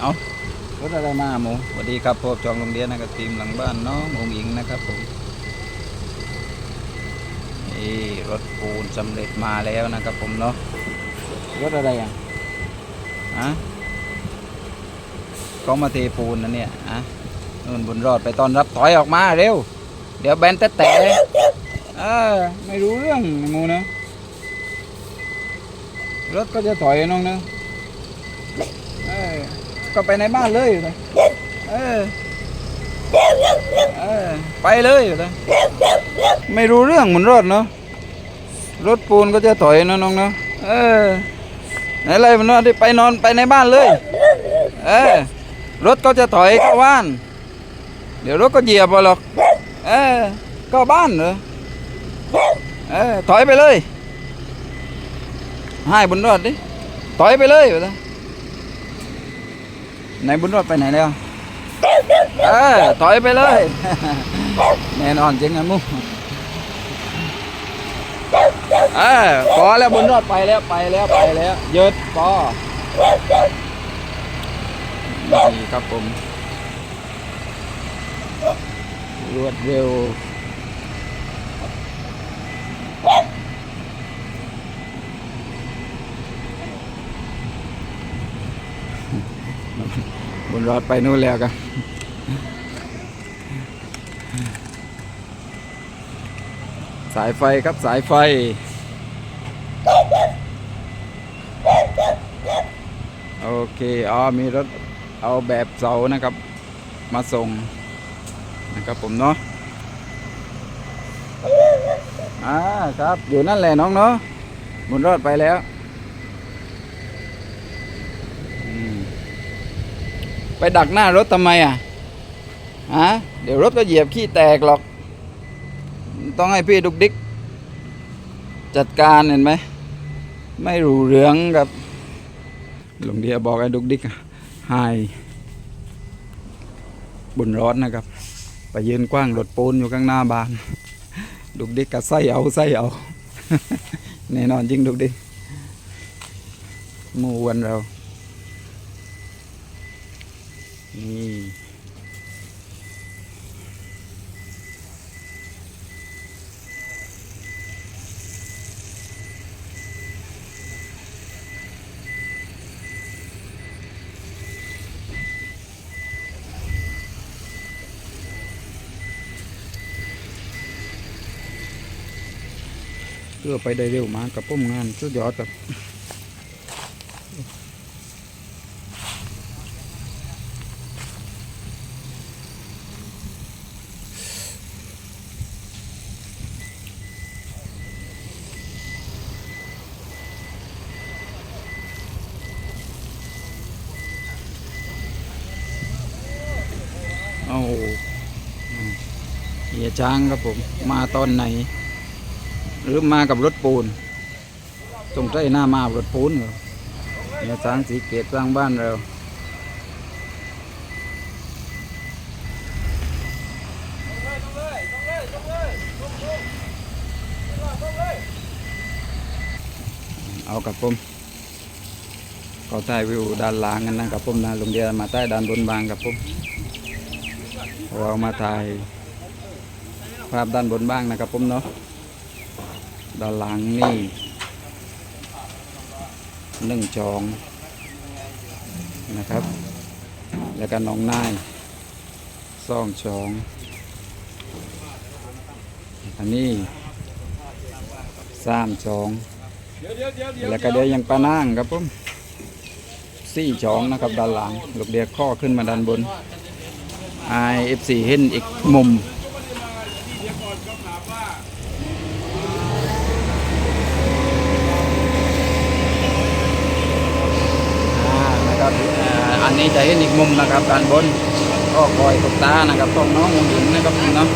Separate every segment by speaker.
Speaker 1: เอารถอะไรมาหมูสวัสดีครับพบจองโรงเรียนนะครับทีมหลังบ้านน้ององหญิงนะครับผมนี่รถปูนสำเร็จมาแล้วนะครับผมเนาะรถอะไรอะฮะก็มาเทปูนนะเนี่ยฮะนู่นบุญรอดไปตอนรับถอยออกมาเร็ว เดี๋ยวแบนแต่แต่เออไม่รู้เรื่องไอ้หมูเนาะรถก็จะถอยน้องเนาะเออ ก็ไปในบ้านเลยอยู่เลยเออเออไปเลยอยู่เลยไม่รู้เรื่องเหมือนรถเนาะรถปูนก็จะถอยนะน้องเนาะเออไหนอะไรมันนอนที่ไปนอนไปในบ้านเลย เออรถก็จะถอยเข้าบ้าน เดี๋ยวรถก็เหยียบหรอก เออก็บ้านเหรอเออถอยไปเลย ให้บนรถดิ ถอยไปเลยอยู่เลย ไหนบุญรอดไปไหนแล้วเออถอยไปเลย แน่นอนจริงนะมุเออพอแล้วบุญรอดไปแล้วไปแล้วไปแล้วหยุดพอนี่ครับผมรวดเร็ว บุญรอดไปนู่นแล้วกันสายไฟครับสายไฟ โอเค อ๋อ มีรถเอาแบบเสานะครับ มาส่งนะครับผมเนาะอ่าครับ อยู่นั่นแหละน้องเนาะบุญรอดไปแล้วอืม ไปดักหน้ารถทำไมอะฮะเดี๋ยวรถก็เหยียบขี้แตกหรอก ต้องให้พี่ดุกดิก จัดการเห็นไหม ไม่รู้เรื่องกับหลวงเดียบอกให้ดุกดิกหายบุญร้อนนะครับ ไปยืนกว้างรถปูนอยู่ข้างหน้าบ้าน ดุกดิกก็ไส้เอาไส้เอาแน่นอนจริงดุกดิกหมูวันเรา นี่เพื่อไปได้เร็วมากกับพุ่มงานสุดยอดครับ เอาอืมเฮียช้างครับผม มาตอนไหน หรือมากับรถปูนสงสัยหน้ามารถปูนเหรอเฮียช้างสีเกตสร้างบ้านเราเอากับผมก็ใต้วิวด้านล่างกันนะครับผมนะลงเดียมาใต้ด้านบนบางกับผม เรามาถ่ายภาพด้านบนบ้างนะครับผมเนาะด้านหลังนี่หนึ่งจองนะครับ แล้วก็น้องนายซ่องจองอันนี้สามจองแล้วก็เดี๋ยวยังปลานั่งครับผมสี่จองนะครับด้านหลังลูกเดียข้อขึ้นมาด้านบน IFC เห็นอีกมุมนะครับอันนี้จะเห็นอีกมุมนะครับด้านบนก็คอยตกตานะครับต้องน้องมงหญิงนะครับเนาะ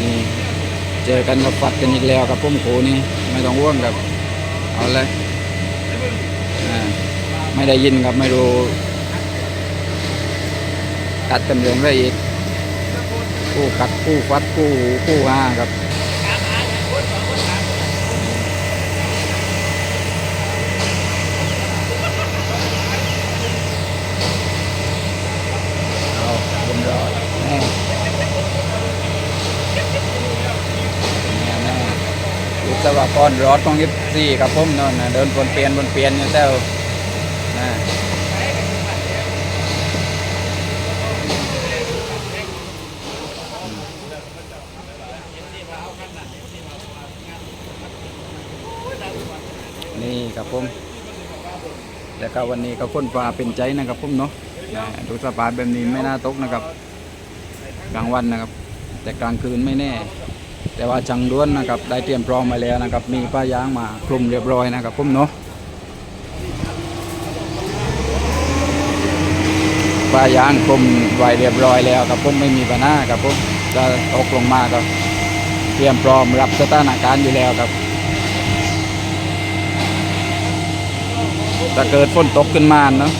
Speaker 1: นี่เจอกันกับฟัดกันอีกแล้วกับพุ่มโขนี่ ไม่ต้องว่วงครับ เอาเลยไม่ได้ยินครับไม่รู้กัดกันเรื่องอะไรอีกคู่กัดคู่ฟัดคู่คู่ห้าครับ สวากรรอดของยิบสี่ครับผมเนาะนะเดินบนเปลี่ยนบนเปลี่ยนอยู่แต่วนะนี่ครับผมแต่ก็วันนี้ก็ค้นฟ้าเป็นใจนะครับผมเนาะนะดูสภาพแบบนี้ไม่น่าตกนะครับ กลางวันนะครับ แต่กลางคืนไม่แน่ แต่ว่าจังด้วนนะครับได้เตรียมพร้อมมาแล้วนะครับ มีป้ายางมาคลุมเรียบร้อยนะครับผมเนาะป้ายางคลุมไว้เรียบร้อยแล้วครับผมไม่มีปัญหาครับผมจะตกลงมาก็เตรียมพร้อมรับสถานการณ์อยู่แล้วครับถ้าเกิดฝนตกขึ้นมาเนาะ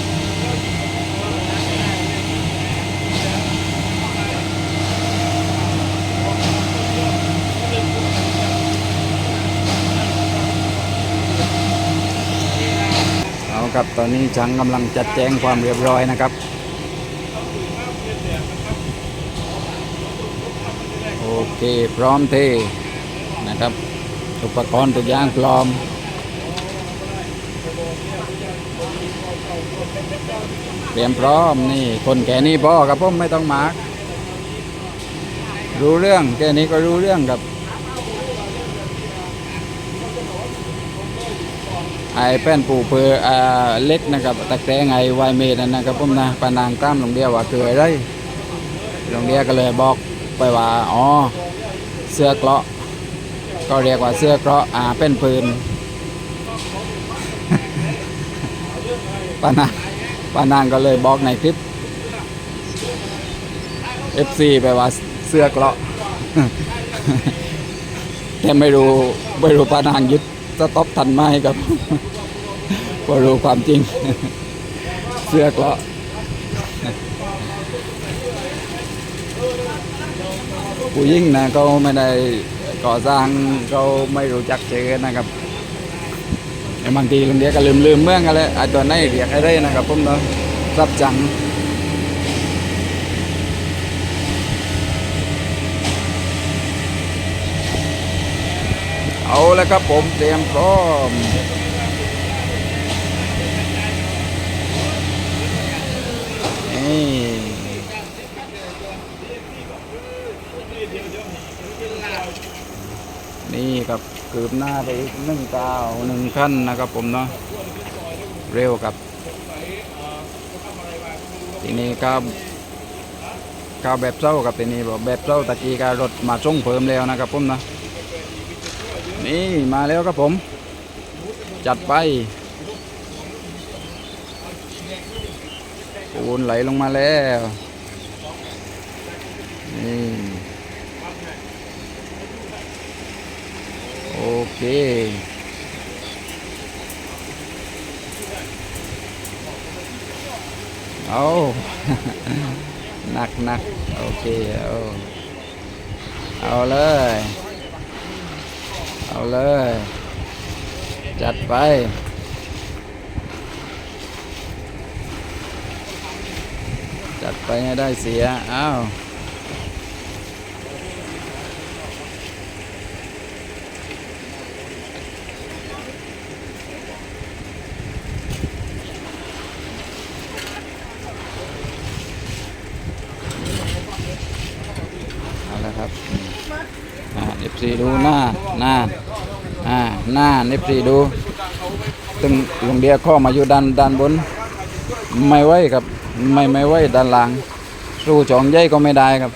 Speaker 1: ครับ ตอนนี้ช่างกำลังจัดแจงความเรียบร้อยนะครับ โอเคพร้อมเทนะครับ อุปกรณ์ทุกอย่างพร้อมเตรียมพร้อมนี่คนแก่นี้พ่อครับผมไม่ต้องมาร์รู้เรื่องแค่นี้ก็รู้เรื่องครับ ไอ้แป้นปูเปืออ่าเล็กนะครับตะแกรงไอ้ไวเมดนะครับผมนะปานางตามหลงเดียวว่าคืออะไรหลงเดียวก็เลยบอกไปว่าอ๋อเสื้อเกราะ ก็เรียกว่าเสื้อเกราะอ่าเป็นปืนปานางปานางก็เลยบอกในคลิป FC ไปว่าเสื้อเกราะแต่ไม่รู้ไม่รู้ปานางยึด ต็อปทันไหมครับพอรู้ความจริง เสื้อกราะผู้ยิ่งนะเขาไม่ได้ก่อสร้างเขาไม่รู้จักเจอนะครับบางทีลุงเดียก็ลืมลืมเมื่องกันเลยไอตัวไหนเรียกไอ้ได้นะครับผมเนาะรับจัง เอาแล้วครับผมเตรียมพร้อมนี่นี่ครับคืบหน้าไปอีกหนึ่งก้าวหนึ่งขั้นนะครับผมเนาะเร็วครับ ทีนี้ครับข้าวแบบเศร้ากับทีนี้บอกแบบเศร้าตะกี้การรถมาส่งเพิ่มแล้วนะครับผมนะ นี่มาแล้วครับผม จัดไปปูนไหลลงมาแล้ว นี่ โอเค เอาหนักหนักโอเค เอา เอาเลย เอาเลย จัดไปจัดไปให้ได้เสีย อ้าว เอาละครับ อ่าเอฟซีดูหน้า หน้าอ่า หน้าเนฟรีดูตึงลงเดียข้อมาอยู่ด้านด้านบน ไม่ไหวครับ ไม่ไม่ไหวด้านหลังสู้จองใหญ่ก็ไม่ได้ครับ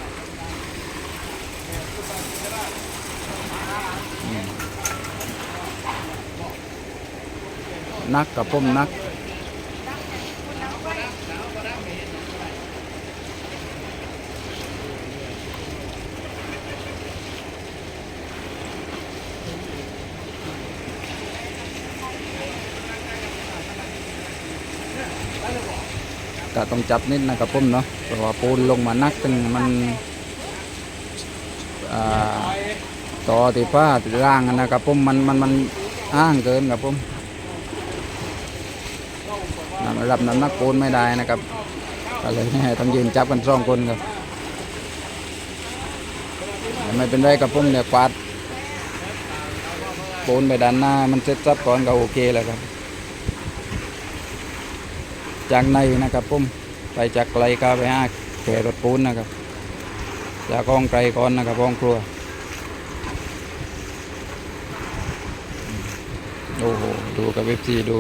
Speaker 1: นักกับผมนัก ก็ต้องจับนิดนะครับผมเนาะเพราะว่าปูนลงมานักตึงมันต่อติฟ้าติร่างนะครับผมมันมันมันอ้างเกินครับผมนำรับน้ำหนักปูนไม่ได้นะครับก็เลยต้องยืนจับกันสองคนครับไม่เป็นไรครับผมเนี่ยกวาดปูนไปด้านหน้ามันเซ็ตซับก่อนก็โอเคแล้วครับ จากในนะครับผมไปจากไกลก็ไปห้าแขรถปูนนะครับจากกองไกลก่อนนะครับกองครัวโอ้โหดูกับเว็บซีดู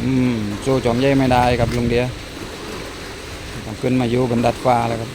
Speaker 1: อืมสู้จอมเย่ไม่ได้ครับลุงเดียต้องขึ้นมาอยู่บนดัดฟ้าแล้วครับ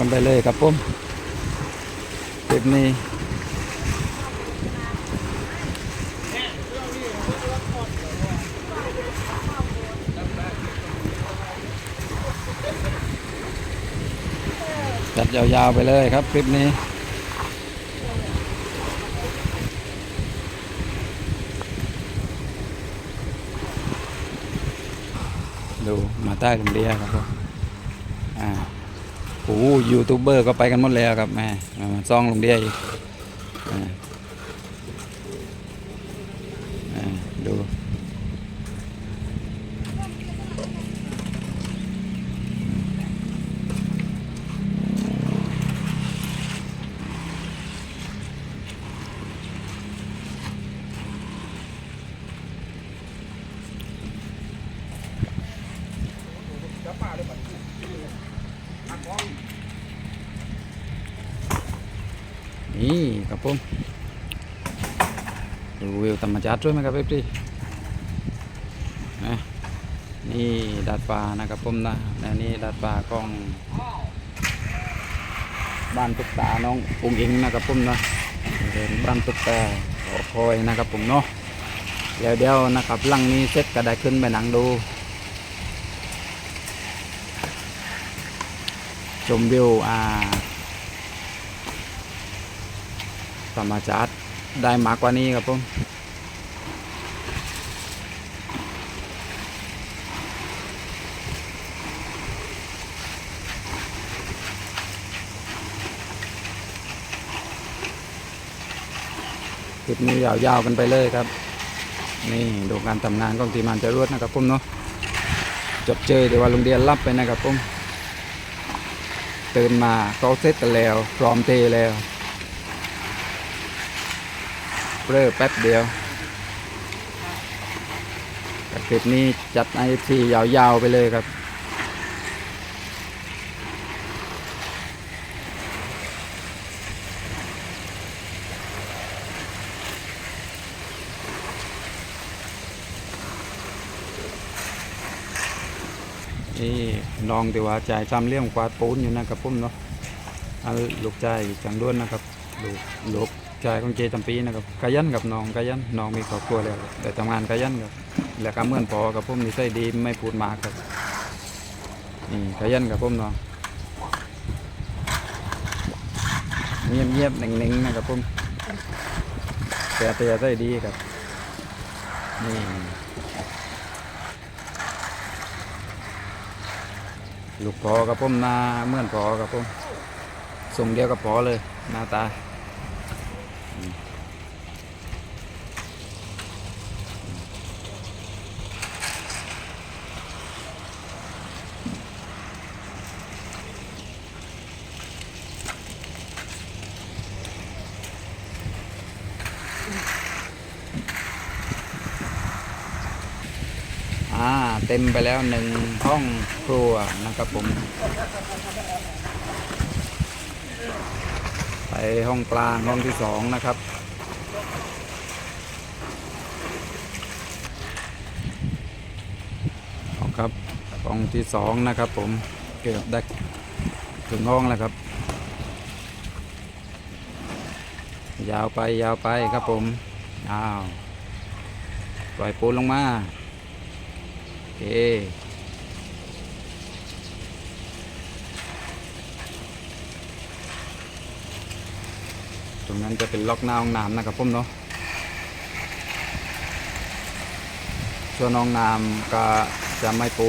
Speaker 1: กันไปเลยครับผมคลิปนี้จัดยาวๆไปเลยครับคลิปนี้ดูมาใต้ลงเดียครับผมอ่า โอ้ยูทูบเบอร์ก็ไปกันหมดแล้วครับแม่มาซ่องลงเดียอีกอ่าอ่าดูนี่ครับผม ดูวิวธรรมชาติด้วยไหมครับเอฟซีนะนี่ดาดฟ้านะครับผมนะและนี่ดาดฟ้ากล้อง บ้านตุ๊กตาน้องปุงอิงนะครับผมนะเป็นบ้านตุ๊กตาขอคอยนะครับผมเนาะเดี๋ยวเดี๋ยวนะครับหลังนี้เสร็จก็ได้ขึ้นไปหนังดู ชมวิวอ่าธรรมชาติ ได้มากกว่านี้ครับผมคลิปนี้ยาวๆกันไปเลยครับ นี่ดูการทำงานของทีมงานจรวดนะครับผมเนาะจดเจอแต่ว่าลุงเดียนรับไปนะครับผมตื่นมาเขาเซตกันแล้วพร้อมเทแล้ว เริ่แป๊บเดียวกับคลิปนี้จัดไอซียาวๆไปเลยครับนี่น้องที่ว่าใจจำเลี่ยมกวาดปูนอยู่นะครับผมเนาะลูกชายจังด้วนนะครับลูกลูก ชายของเจจำปีนะครับกายันกับน้องกายันน้องมีครอบครัวแล้วแต่ทำงานกายันครับแล้วก็เหมื่อนพอกับผมนิสัยดีไม่พูดมากครับนี่กายันกับผมเนาะเงียบเงียบๆเน่งๆนะครับผมแต่แต่ใจดีครับนี่ลูกพอกับผมหน้าเหมื่อนพอกับผมทรงเดียวกับพอเลยหน้าตา ต็มไปแล้วหนึ่งห้องครัวนะครับผม ไปห้องกลางห้องที่สองนะครับเอาครับห้องที่สองนะครับผมเกือบได้ถึงห้องแล้วครับ ยาวไปยาวไปครับผมอ้าวปล่อยปูนลงมา เค ตรงนั้นจะเป็นล็อกหน้าห้องน้ำนะครับผมเนาะส่วน้องน้ำก็จะไม่ปู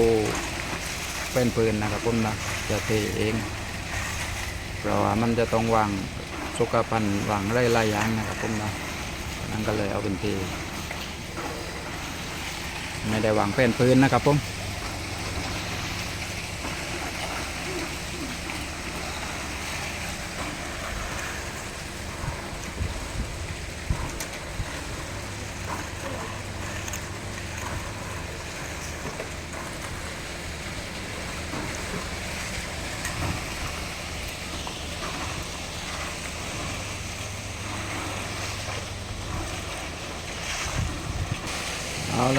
Speaker 1: เป็นปืนนะครับผมนะจะเทเอง เพราะว่ามันจะต้องวางสุขภัณฑ์วางไร่ไร่ยางนะครับผมนะนั่นก็เลยเอาเป็นเท ไม่ได้วางเป็นพื้นนะครับผม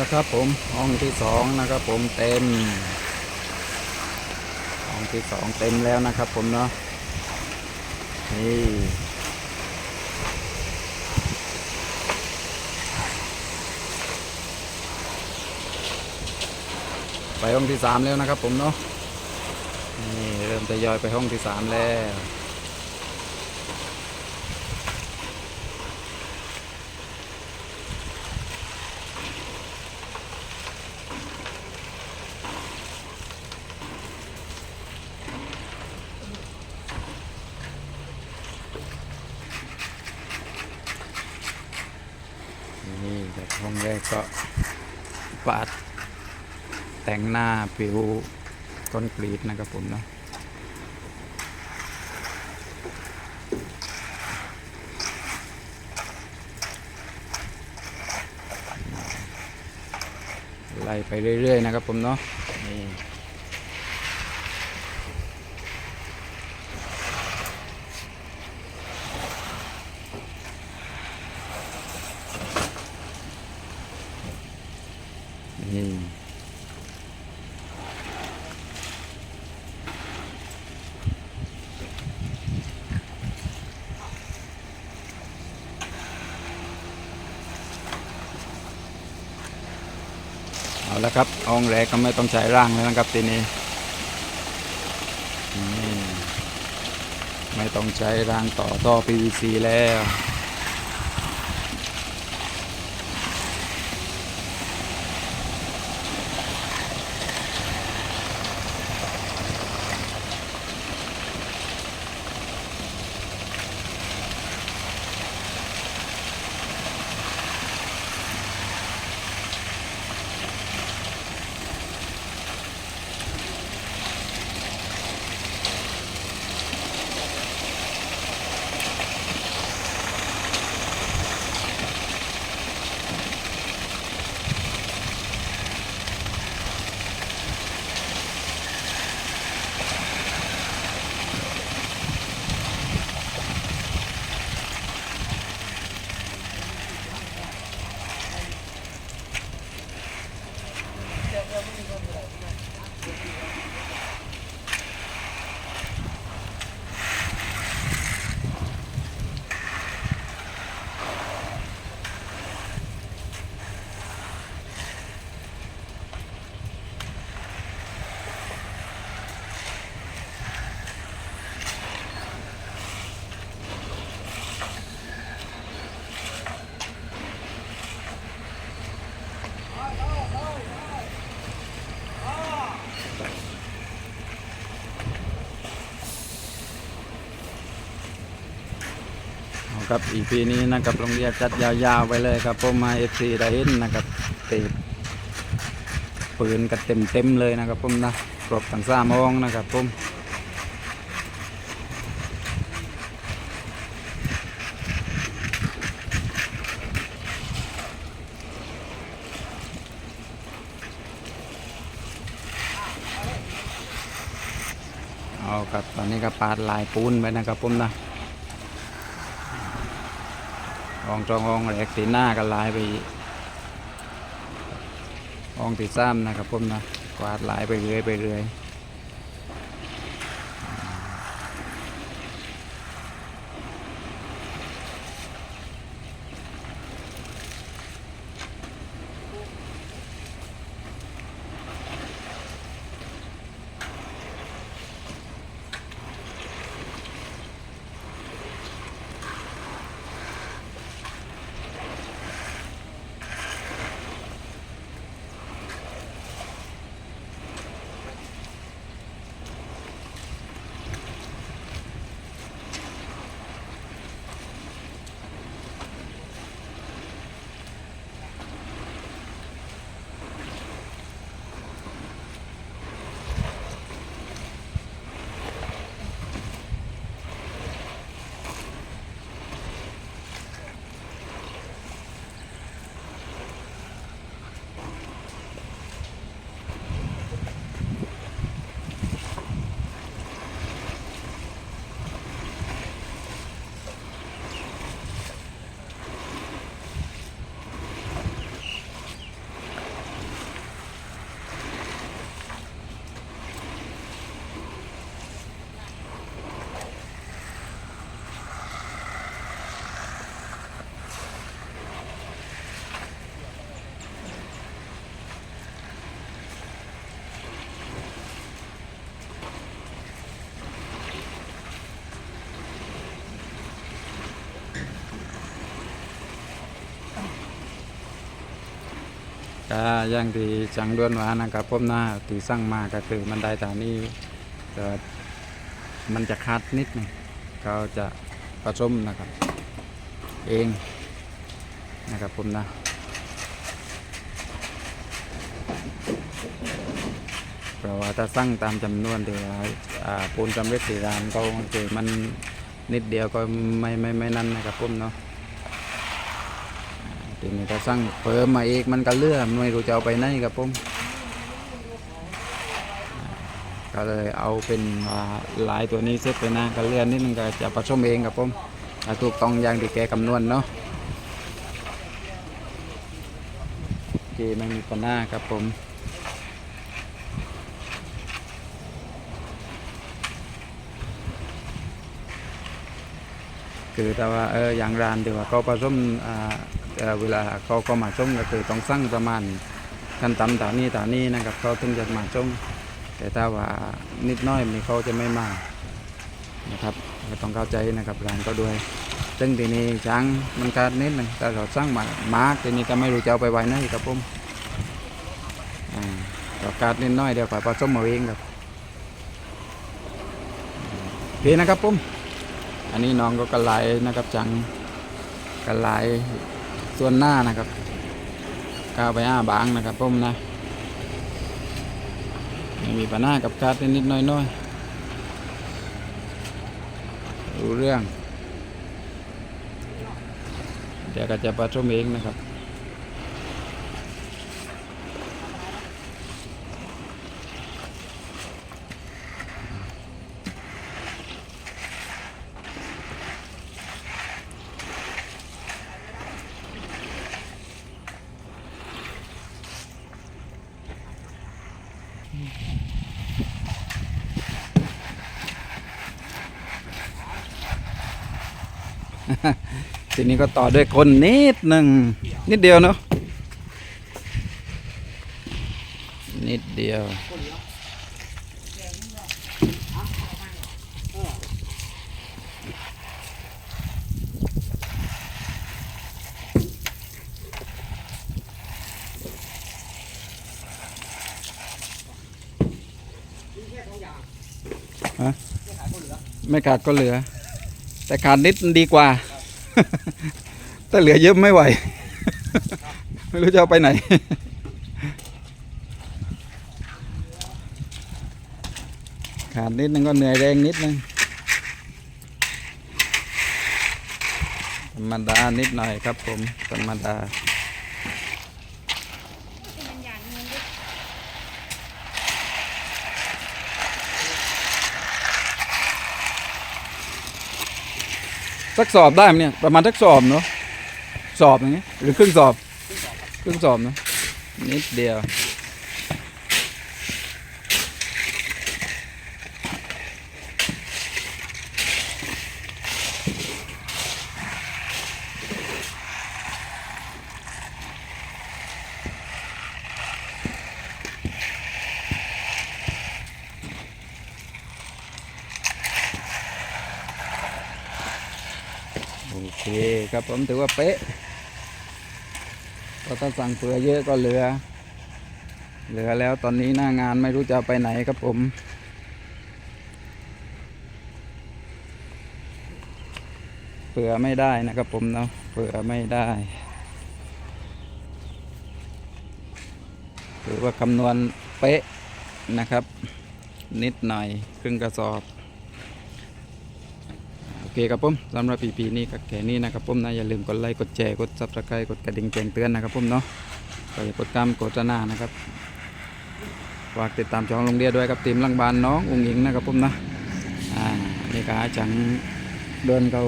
Speaker 1: เอาละครับผมห้องที่สองนะครับผมเต็ม ห้องที่สองเต็มแล้วนะครับผมเนาะนี่ไปห้องที่สามแล้วนะครับผมเนาะนี่เริ่มทยอยไปห้องที่สามแล้ว นี่จากห้องแรกก็ปาดแต่ งหน้าผิวคอนกรีตนะครับผมเนาะไล่ไปเรื่อย ๆ นะครับผมเนาะนี่ แล้วครับอองแรกก็ไม่ต้องใช้ร่างแล้วนะครับทีนี้ไม่ต้องใช้รางต่อท่อ PVC แล้ว ครับอีพีนี้นะครับโรงเรียนจัดยาวๆไปเลยครับผมมาเอฟซีได้เห็นนะครับเติดปืนกันเต็มๆเลยนะครับผมนะครบทั้งสามองนะครับผมเอาครับตอนนี้ก็ปาดลายปูนไปนะครับผมนะ อองจองห้องแหลกตีหน้ากันลายไปอีกห้องตีซ้ำนะครับผมนะกวาดลายไปเรื่อยไปเรื่อย ก็อย่างที่จังด้วนว่านะครับผมนะที่สั่งมาก็คือมันได้ตานี้แต่มันจะคัดนิดหนึงเขาจะผสมนะครับ เองนะครับผมนะเพราะว่าถ้าสั่งตามจำนวนที่ว่าปูนสำเร็จที่ร้านก็คือมันนิดเดียวก็ไม่ไม่ไม่นั่นนะครับผมเนาะ ทีนี้ถ้าสั่งเพิ่มมาอีกมันก็เลื่อไม่รู้จะเอาไปไหนครับผมก็เลยเอาเป็นว่าลายตัวนี้เซตไปนะก็เลื่อนนิดนึงก็จะผสมเองครับผมถูกต้องอย่างที่แกคำนวณเนาะโอเคไม่มีปัญหาครับผมคือแต่ว่าเอออย่างร้านที่ว่าเขาผสมอ่า เวลาเขาก็มาชมก็คือต้องสั่งประมาณขั้นต่ำตานี้ตานี้นะครับเขาถึงจะมาชมแต่ถ้าว่านิดน้อยมีเขาจะไม่มานะครับก็ต้องเข้าใจนะครับร้านก็ด้วย ซึ่งทีนี้ช้างมันการนิดหนึงแต่เราสั่งมามาทีนี้ก็ไม่รู้จะเอาไปไว้ไหนครับผมอ่าเราการนิดน้อยเดี๋ยวฝ่ายผสมเอาเองครับเคนะครับผมอันนี้น้องก็กระไลนะครับจังกระไล ส่วนหน้านะครับกาวไปอ้าบางนะครับผมนะม่มีปัญหากับการดนิดๆน้อยๆรู้เรื่อง เดี๋ยวก็จะประชุมเองนะครับ ทีนี้ก็ต่อด้วยคนนิดหนึ่งนิดเดียวเนาะนิดเดียวไม่ขาดก็เหลือ แต่ขาดนิดดีกว่า แต่เหลือเยอะไม่ไหว ไม่รู้จะเอาไปไหน ขาดนิดนึงก็เหนื่อยแรงนิดนึงธรรมดานิดหน่อยครับผมธรรมดา สักสอบได้ไหมเนี่ยประมาณสักสอบเนาะสอบอย่างเงี้ยหรือครึ่งสอบครึ่งสอบเนาะนิดเดียว ผมถือว่าเป๊ะก็ถ้าสั่งเผื่อเยอะก็เหลือ เหลือแล้วตอนนี้หน้างานไม่รู้จะไปไหนครับผมเผื่อไม่ได้นะครับผมเนาะเผื่อไม่ได้ถือว่าคำนวณเป๊ะนะครับ นิดหน่อยครึ่งกระสอบ คครับผมสำหรับปีปีนี้ก็แค่นี้นะครับผมนะอย่าลืมกดไลค์กดแชร์กดซับสไครต์กดกระดิ่งแจ้งเตือนนะครับผมเนาะก็อย่ากดตามโฆษณานะครับฝากติดตามช่องลงเดียด้วยครับทีมลังบานน้องอุ้งอิงนะครับผมนะอ่านี่ก็จังเดินเขา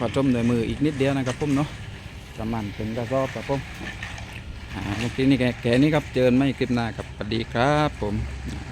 Speaker 1: ผสมด้วยมืออีกนิดเดียวนะครับผมเนาะประมาณถึงกระสอบครับผมอ่าเมื่อกี้นี่แค่แค่นี้ครับเจอไม่คลิปหน้าครับสวัสดีครับผมอ่า